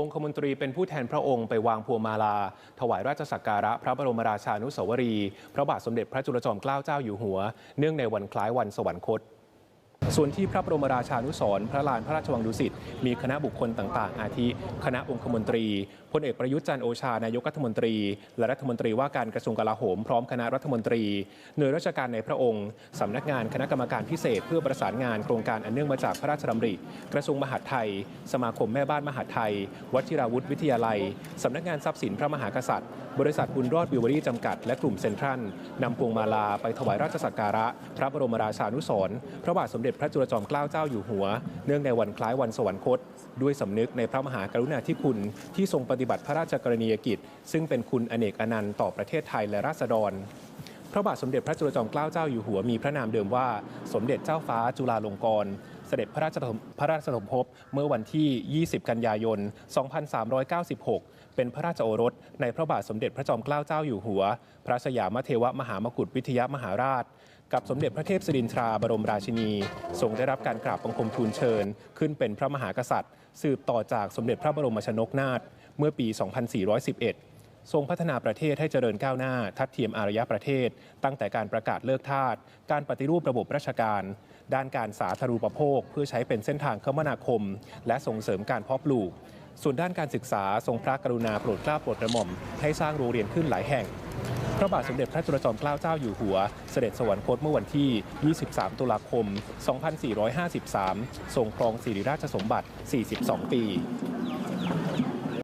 องคมนตรีเป็นผู้แทนพระองค์ไปวางพวงมาลา ถวายราชสักการะพระบรมราชานุสาวรีย์พระบาทสมเด็จพระจุลจอมเกล้าเจ้าอยู่หัว เนื่องในวันคล้ายวันสวรรคต ส่วนที่พระบรมราชานุสรพระลานพระราชวังดุสิตมีคณะบุคคลต่างๆ อาทิ คณะองคมนตรีพลเอกประยุทธ์จันโอชานายกรัฐมนตรี และรัฐมนตรีว่าการกระทรวงกลาโหมพร้อมคณะรัฐมนตรีหน่วยราชการในพระองค์สำนักงานคณะกรรมการพิเศษ เพื่อประสานงานโครงการอันเนื่องมาจากพระราชดำริ กระทรวงมหาดไทย สมาคมแม่บ้านมหาดไทย วัชิราวุธวิทยาลัยสำนักงานทรัพย์สินพระมหากษัตริย์ บริษัทบุญรอดวิวเวอรี่จำกัด และกลุ่มเซ็นทรัลนำพวงมาลาไปถวายราชสักการะ พระบรมราชานุสรพระบาทสมเด็จพระจุลจอมเกล้าเจ้าอยู่หัว เนื่องในวันคล้ายวันสวรรคต ด้วยสำนึกในพระมหากรุณาธิคุณที่ทรงปฏิบัติพระราชกรณียกิจ ซึ่งเป็นคุณอเนกอนันต์ต่อประเทศไทยและราษฎร พระบาทสมเด็จพระจุลจอมเกล้าเจ้าอยู่หัวมีพระนามเดิมว่าสมเด็จเจ้าฟ้าจุฬาลงกรณ์เสด็จพระราชสมพระราชสมภพเมื่อวันที่ 20 กันยายน 2396 เป็นพระราชโอรส ในพระบาทสมเด็จพระจอมเกล้าเจ้าอยู่หัว พระสยามเทวมหามกุฏวิทยามหาราช กับสมเด็จพระเทพสิรินทราบรมราชินีทรงได้รับการกราบบังคมทูลเชิญ ขึ้นเป็นพระมหากษัตริย์ สืบต่อจากสมเด็จพระบรมชนกนาถเมื่อปี 2411 ทรงพัฒนาประเทศให้เจริญก้าวหน้า ทัดเทียมอารยประเทศ ตั้งแต่การประกาศเลิกทาส การปฏิรูประบบราชการ ด้านการสาธารณูปโภค เพื่อใช้เป็นเส้นทางคมนาคม และส่งเสริมการเพาะปลูก ส่วนด้านการศึกษาทรงพระกรุณาโปรดเกล้าโปรดกระหม่อมให้สร้างโรงเรียนขึ้นหลายแห่ง พระบาทสมเด็จพระจุลจอมเกล้าเจ้าอยู่หัว เสด็จสวรรคตเมื่อวันที่ 23 ตุลาคม 2453 ทรงครองสิริราชสมบัติ 42 ปี